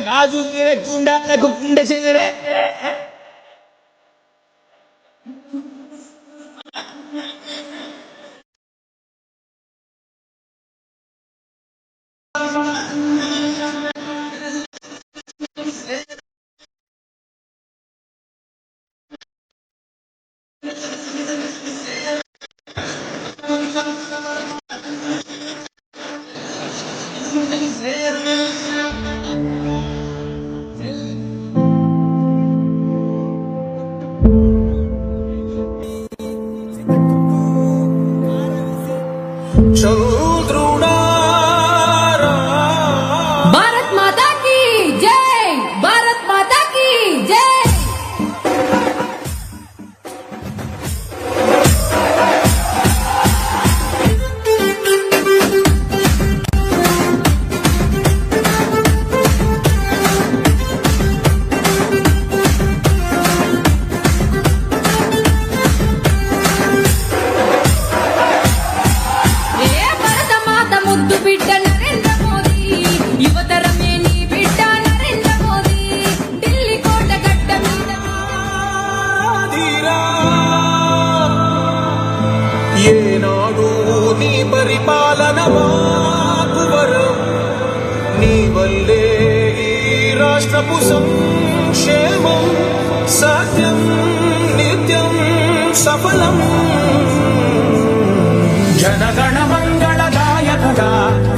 காசு குண்டா குண்டை செய்கிறேன் నీ పరిపాలన మాకు వరం. నీ వల్లే ఈ రాష్ట్రపు సంక్షేమం సాధ్యం నిత్యం సఫలం. జనగణ మంగళదాయకుడా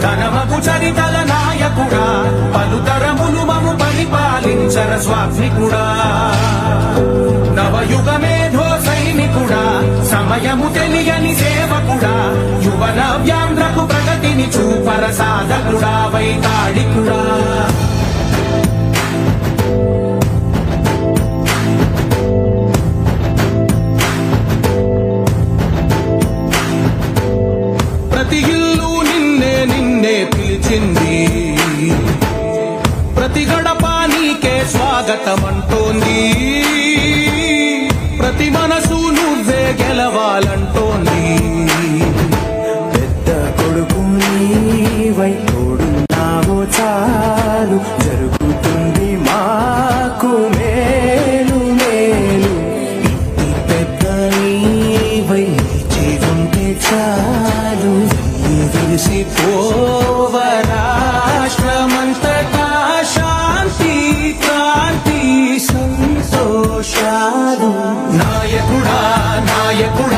కనమకు చరితల నాయకుడా పలుతరములు మము పరిపాలించర స్వామి కూడా చూపర సాధకుడా వైతాడికుడా ప్రతి ఇల్లు నిన్నే నిన్నే పిలిచింది. ప్రతి గడప నీకే స్వాగతమంటోంది. ప్రతి మనసు నువ్వే గెలవాలంటోంది. నాయకుడా నాయకుడా.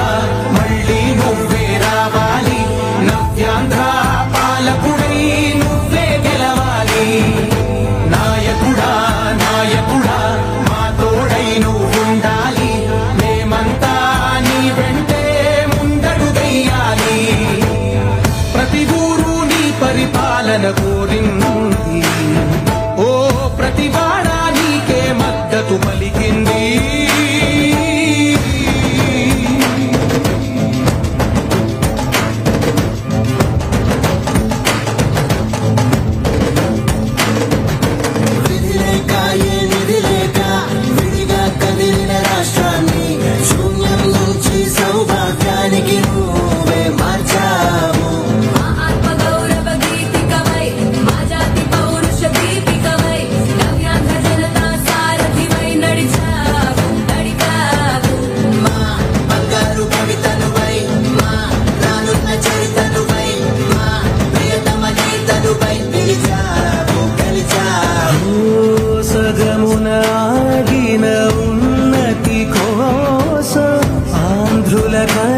never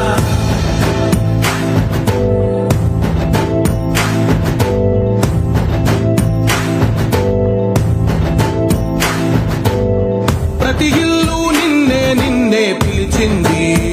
నిన్నే పిలిచింది.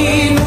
Amen.